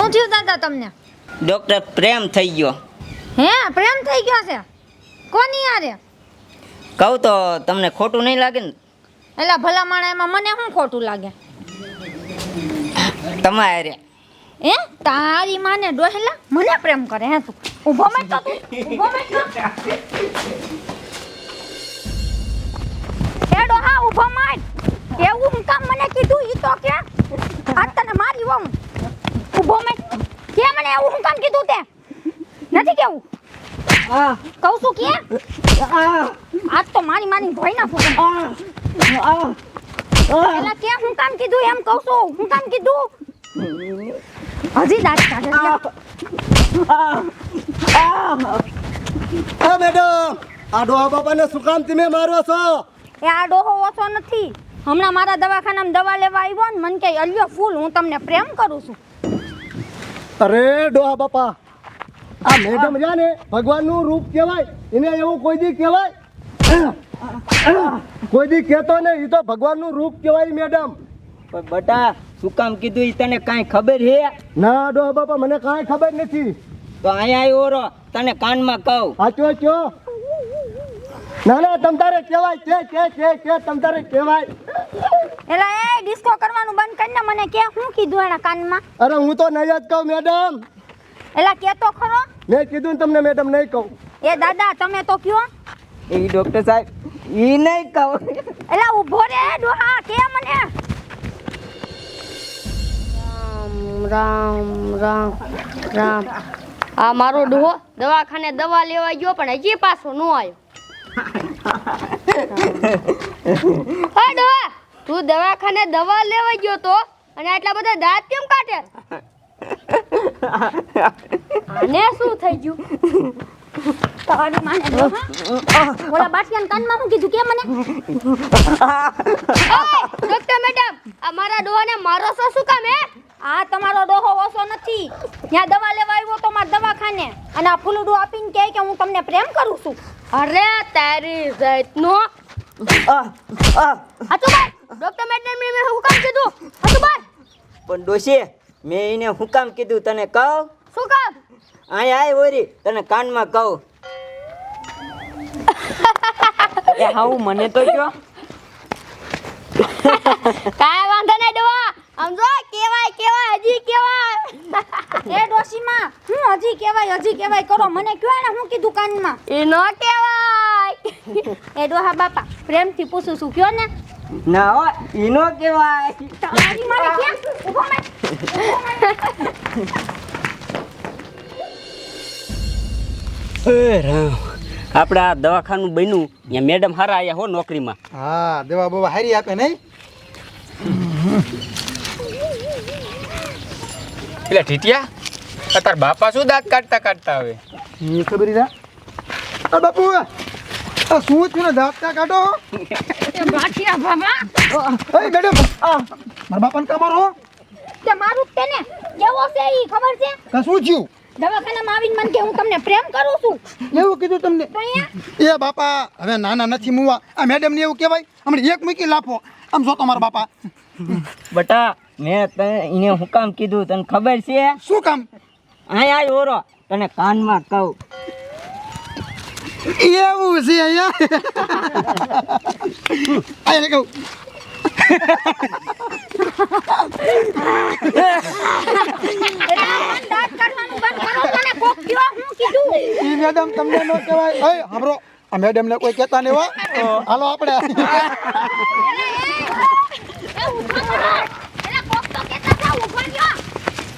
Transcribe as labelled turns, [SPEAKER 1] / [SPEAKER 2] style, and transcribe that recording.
[SPEAKER 1] તમને?
[SPEAKER 2] ડોક્ટર પ્રેમ થઈ ગયો.
[SPEAKER 1] હે? પ્રેમ થઈ ગયો છે? કોની યારે
[SPEAKER 2] કહું તો તમને ખોટું નહીં લાગે ને?
[SPEAKER 1] એલા ભલા માણા એમાં મને શું ખોટું લાગે?
[SPEAKER 2] તમારે
[SPEAKER 1] એ તારી માને ડોહેલા મને પ્રેમ કરે હે તું. ઊભો મત તું ઊભો મત તો એ ડોહા ઊભો મત. એવું કામ મને કીધું ઈ તો કે આજ તને મારી વમ ઊભો મેં મને હું કામ કીધું તે? નથી કેવું? કહું છું કે? આજ તો મારી મારી ભાઈ ના ફોટો એલા કે હું કામ કીધું એમ કહું છું? હું કામ કીધું? હજી દાંત કાઢે
[SPEAKER 3] મેડમ આ ડોહા બાપાને શું કામ તમે મારો છો?
[SPEAKER 1] એ આ ડોહો ઓછો નથી. હમણાં મારા દવાખાનામાં દવા લેવા આવ્યો ને મને કે અલ્યો ફૂલ હું તમને પ્રેમ કરું છું.
[SPEAKER 3] અરે ડોહા બાપા. આ મેડમ રહ્યા ને ભગવાનનું રૂપ કહેવાય એને એવું કોઈ દી કહેવાય? કોઈ દી કહેતો ને એ તો ભગવાનનું રૂપ કહેવાય મેડમ.
[SPEAKER 2] પણ બટા શું કામ કીધું એ તને કાંઈ ખબર હે?
[SPEAKER 3] ના ડોહા બાપા મને કાંઈ ખબર નથી.
[SPEAKER 2] તો અહીંયા આવ્યો તને કાનમાં કહું.
[SPEAKER 3] આચો ચો ના ના તમ તારે કહેવાય કે કે કે કે તમ તારે કહેવાય.
[SPEAKER 1] એલા એ ડિસ્કો કરવાનું બંધ કરીને મને કે હું કીધું એના કાનમાં?
[SPEAKER 3] અરે હું તો નહીં જ કહું મેડમ
[SPEAKER 1] એલા કે તો ખરો?
[SPEAKER 3] મેં કીધું ને તમને મેડમ નહીં કહું.
[SPEAKER 1] એ દાદા તમે તો કયો?
[SPEAKER 2] એ ડોક્ટર સાહેબ એ નહીં કહું.
[SPEAKER 1] એલા ઊભો રે ડોહા કે મને?
[SPEAKER 4] રામ રામ રામ. આ મારો ડોહો દવાખાને દવા લેવા ગયો પણ હજી પાછો ન આવ્યો. હા ડોહા તું દવાખાને દવા લેવા ગયો તો અને આટલા બધા દાંત કેમ કાઢે? આને શું થઈ ગયું?
[SPEAKER 1] તારી માને ડોહા ઓલા કાનમાં હું કીધું કે મને?
[SPEAKER 4] ડોક્ટર મેડમ આ મારા ડોહાને મારો શું કામ હે?
[SPEAKER 1] આ તમારો ડોહો ઓછો નથી. ત્યાં દવા લેવા તો મારા દવાખાને અને આ ફૂલડું આપીને કહે કે હું તમને પ્રેમ કરું છું.
[SPEAKER 4] અરે તારી જાતનો. હતું બાર ડોક્ટર મેડમ મેં હું કામ કીધું. હતું બાર
[SPEAKER 2] પણ ડોશી મેં એને કામ કીધું તને કહું?
[SPEAKER 4] શું કામ
[SPEAKER 2] અહીંયા આય ઓરી તને કાનમાં કહું. એ હાઉ મને તો કયો
[SPEAKER 4] કાંઈ વાંધો નહીં ડોહા આમ જો કેવાય કેવાય હજી કેવાય
[SPEAKER 1] એ ડોશીમાં હું હજી કહેવાય હજી કહેવાય કરો મને કયો એને હું કીધું કાનમાં
[SPEAKER 4] એ ન કહેવાય.
[SPEAKER 1] એ ડોહા બાપા પ્રેમથી પૂછું છું કયો ને?
[SPEAKER 2] ના હો ઈનો કહેવાય.
[SPEAKER 1] તારી મારે ક્યાં ઊભો મે
[SPEAKER 5] એ રામ આપણે આ દવાખાનું બન્યું ત્યાં મેડમ હારા આયા હો નોકરીમાં.
[SPEAKER 6] હા દવા બવા હારી આપે નહીં?
[SPEAKER 7] એટલે ઠીટિયા તાર બાપા શું દાંત કાઢતા કાઢતા હવે?
[SPEAKER 6] એ ખબર ના? આ બાપુ આ શું થયું ને કાઢો
[SPEAKER 1] બાઠિયા બાબા
[SPEAKER 6] એ મેડમ આ મારા બાપાને કામારો
[SPEAKER 1] તે મારું જ તેને કેવો છે ઈ ખબર છે?
[SPEAKER 6] કા શું થયું?
[SPEAKER 1] દવાખાનામાં આવીને મને કે હું તમને પ્રેમ કરું છું.
[SPEAKER 6] એવું કીધું તમને?
[SPEAKER 1] તો
[SPEAKER 6] એ બાપા હવે નાના નથી મુવા. આ મેડમ ને એવું કહેવાય? હમણાં એક મૂકી લાફો. આમ જો તમારા બાપા.
[SPEAKER 2] બટા મેં તને એને શું કામ કીધું તને ખબર છે?
[SPEAKER 6] શું કામ?
[SPEAKER 2] અહીંયા આય ઓરો તને કાનમાં કહું.
[SPEAKER 6] એવું છે અહીંયા કહું મેડમ તમને ન કહેવાય એ સાંભળો આ મેડમ ને કોઈ કહેતા નહીં હો હાલો આપણે